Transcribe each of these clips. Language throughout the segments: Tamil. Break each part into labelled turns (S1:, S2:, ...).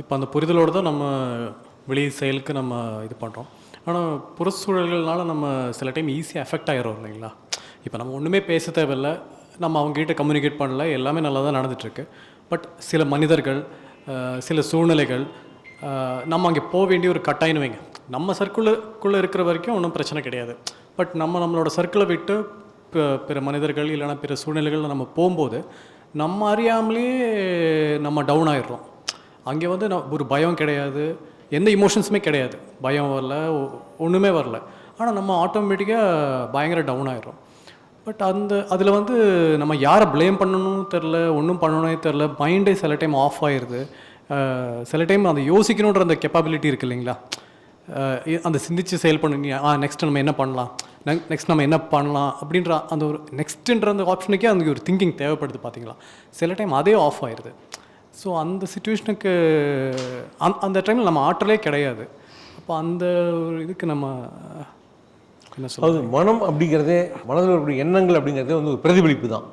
S1: இப்போ அந்த புரிதலோடு தான் நம்ம வெளி செயலுக்கு நம்ம இது பண்ணுறோம் ஆனால் புறச்சூழல்கள்னால நம்ம சில டைம் ஈஸியாக எஃபெக்ட் ஆகிரும் இல்லைங்களா? இப்போ நம்ம ஒன்றுமே பேச தேவையில்ல. நம்ம அவங்ககிட்ட கம்யூனிகேட் பண்ணல. எல்லாமே நல்லா தான் நடந்துகிட்ருக்கு பட் சில மனிதர்கள் சில சூழ்நிலைகள் நம்ம அங்கே போக வேண்டிய ஒரு கட்டாயம் வைங்க. நம்ம சர்க்கிளுக்குள்ளே இருக்கிற வரைக்கும் ஒன்றும் பிரச்சனை கிடையாது. பட் நம்ம நம்மளோட சர்க்கிளை விட்டு பிற மனிதர்கள் இல்லைன்னா பிற சூழ்நிலைகள் நம்ம போகும்போது நம்ம அறியாமலேயே நம்ம டவுன் ஆயிடுறோம். அங்கே வந்து நான் ஒரு பயம் கிடையாது. எந்த இமோஷன்ஸுமே கிடையாது. பயம் வரல ஒ- ஒன்றுமே வரல. ஆனால் நம்ம ஆட்டோமேட்டிக்காக பயங்கர டவுன் ஆகிரும் பட் அந்த அதில் வந்து நம்ம யாரை ப்ளேம் பண்ணணும்னு தெரில ஒன்றும் பண்ணணும்னே தெரில மைண்டே சில டைம் ஆஃப் ஆயிடுது சில டைம் அந்த யோசிக்கணுன்ற அந்த கெப்பாபிலிட்டி இருக்கு இல்லைங்களா? அந்த சிந்திச்சு செயல் பண்ணி ஆ நெக்ஸ்ட் நம்ம என்ன பண்ணலாம்? நெக்ஸ்ட் நம்ம என்ன பண்ணலாம்? அப்படின்ற அந்த ஒரு நெக்ஸ்ட்டுன்ற அந்த ஆப்ஷனுக்கே அந்த ஒரு திங்கிங் தேவைப்படுது பார்த்தீங்களா சில டைம் அதே ஆஃப் ஆயிடுது ஸோ அந்த சுச்சுவேஷனுக்கு அந் அந்த டைமில் நம்ம ஆற்றலே கிடையாது. அப்போ அந்த ஒரு இதுக்கு நம்ம என்ன சொல்ல
S2: அதாவது மனம் அப்படிங்கிறதே மனதில் இருக்கக்கூடிய எண்ணங்கள் அப்படிங்கிறதே வந்து ஒரு பிரதிபலிப்பு தான்.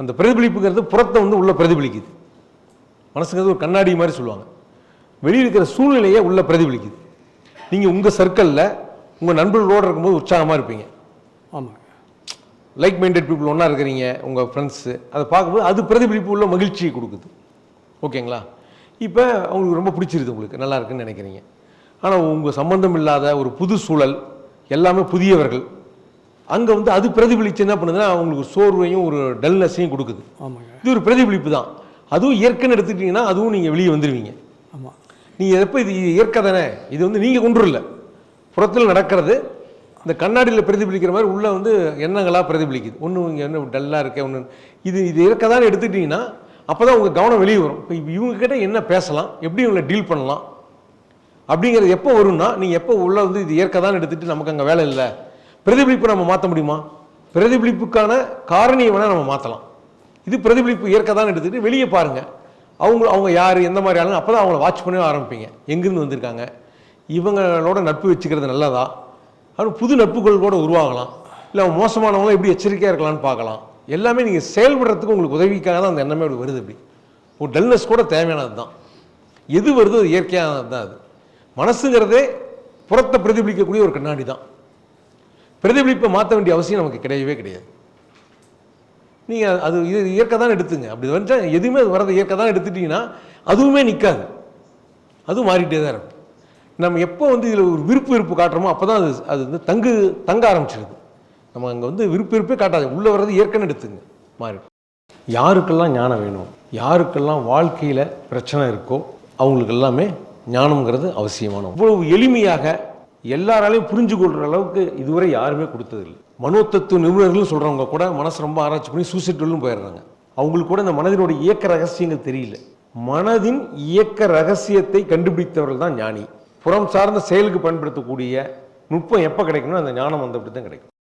S2: அந்த பிரதிபலிப்புங்கிறது புறத்தை வந்து உள்ள பிரதிபலிக்குது. மனசுங்கிறது ஒரு கண்ணாடி மாதிரி சொல்லுவாங்க. வெளியில் இருக்கிற சூழ்நிலையை உள்ள பிரதிபலிக்குது. நீங்கள் உங்கள் சர்க்கிளில் உங்கள் நண்பர்களோடு இருக்கும்போது உற்சாகமாக இருப்பீங்க.
S1: ஆமாங்க.
S2: லைக் மைண்டட் பீப்புள் ஒன்றா இருக்கிறீங்க உங்கள் ஃப்ரெண்ட்ஸு அதை பார்க்கும்போது அது பிரதிபலிப்பு உள்ள மகிழ்ச்சியை கொடுக்குது. ஓகேங்களா? இப்போ அவங்களுக்கு ரொம்ப பிடிச்சிருது உங்களுக்கு. நல்லா இருக்குன்னு நினைக்கிறீங்க. ஆனால் உங்கள் சம்பந்தம் இல்லாத ஒரு புது சூழல் எல்லாமே புதியவர்கள் அங்கே வந்து அது பிரதிபலித்து என்ன பண்ணுதுன்னா அவங்களுக்கு சோர்வையும் ஒரு டல்னஸையும் கொடுக்குது.
S1: ஆமாங்க.
S2: இது ஒரு பிரதிபலிப்பு தான். அதுவும் இயற்கைன்னு எடுத்துக்கிட்டிங்கன்னா அதுவும் நீங்கள் வெளியே வந்துடுவீங்க
S1: ஆமாம்
S2: நீங்கள் எப்போ இது இயற்கை தானே? இது வந்து நீங்கள் கொண்டு இல்லை புறத்தில் நடக்கிறது இந்த கண்ணாடியில் பிரதிபலிக்கிற மாதிரி உள்ள வந்து எண்ணங்களாக பிரதிபலிக்குது. ஒன்று இங்கே என்ன டல்லாக இருக்கே ஒன்று இது இது இயற்கை தான் எடுத்துக்கிட்டிங்கன்னா அப்போ தான் உங்கள் கவனம் வெளியே வரும். இப்போ இவங்கக்கிட்ட என்ன பேசலாம்? எப்படி இவங்களை டீல் பண்ணலாம்? அப்படிங்கிறது எப்போ வரும்னா நீங்கள் எப்போ உள்ள வந்து இது ஏற்க தான் எடுத்துகிட்டு நமக்கு அங்கே வேலை இல்லை. பிரதிபலிப்பு நம்ம மாற்ற முடியுமா? பிரதிபலிப்புக்கான காரணியை வேணால் நம்ம மாற்றலாம் இது பிரதிபலிப்பு ஏற்க தான் எடுத்துகிட்டு வெளியே பாருங்கள் அவங்க அவங்க யார் எந்த மாதிரி ஆளுங்க அப்போ தான் அவங்கள வாட்ச் பண்ணவே ஆரம்பிப்பீங்க. எங்கேருந்து வந்திருக்காங்க? இவங்களோட நட்பு வச்சுக்கிறது நல்லதா? அது புது நட்புகள் கூட உருவாகலாம். இல்லை அவங்க மோசமானவங்க எப்படி எச்சரிக்கையாக இருக்கலாம்னு பார்க்கலாம். எல்லாமே நீங்கள் செயல்படுறதுக்கு உங்களுக்கு உதவிக்காக தான் அந்த எண்ணமே அப்படி வருது அப்படி ஒரு டல்னஸ் கூட தேவையானது தான். எது வருதோ அது இயற்கையானது தான் அது. மனசுங்கிறதே புறத்தை பிரதிபலிக்கக்கூடிய ஒரு கண்ணாடி தான். பிரதிபலிப்பை மாற்ற வேண்டிய அவசியம் நமக்கு கிடையவே கிடையாது. நீங்கள் அது இது இயற்கை தான் எடுத்துங்க. அப்படி வந்துட்டா எதுவுமே அது வரது இயற்கை தான் எடுத்துட்டீங்கன்னா அதுவுமே நிற்காது அதுவும் மாறிட்டே தான் இருக்கும். நம்ம எப்போ வந்து இதில் ஒரு விருப்பு விருப்பு காட்டுறோமோ அப்போ தான் அது அது வந்து தங்கு தங்க ஆரம்பிச்சிருது. நம்ம அங்கே வந்து விருப்ப விருப்பே காட்டாது. உள்ளே வர்றது ஏற்கனவே எடுத்துங்க. மாறி. யாருக்கெல்லாம் ஞானம் வேணும்? யாருக்கெல்லாம் வாழ்க்கையில் பிரச்சனை இருக்கோ அவங்களுக்கு எல்லாமே ஞானம்ங்கிறது அவசியமான இவ்வளவு எளிமையாக எல்லாராலையும் புரிஞ்சு கொள்கிற அளவுக்கு இதுவரை யாருமே கொடுத்ததில்லை. மனோத்தத்துவ நிபுணர்கள் சொல்கிறவங்க கூட மனசு ரொம்ப ஆராய்ச்சி பண்ணி சூசைட்டும் போயிடுறாங்க. அவங்களுக்கு கூட இந்த மனதினுடைய இயக்க ரகசியங்கள் தெரியல. மனதின் இயக்க ரகசியத்தை கண்டுபிடித்தவர்கள் தான் ஞானி. புறம் சார்ந்த செயலுக்கு பயன்படுத்தக்கூடிய நுட்பம் எப்போ கிடைக்கணும் அந்த ஞானம் வந்தபடி தான் கிடைக்கும்.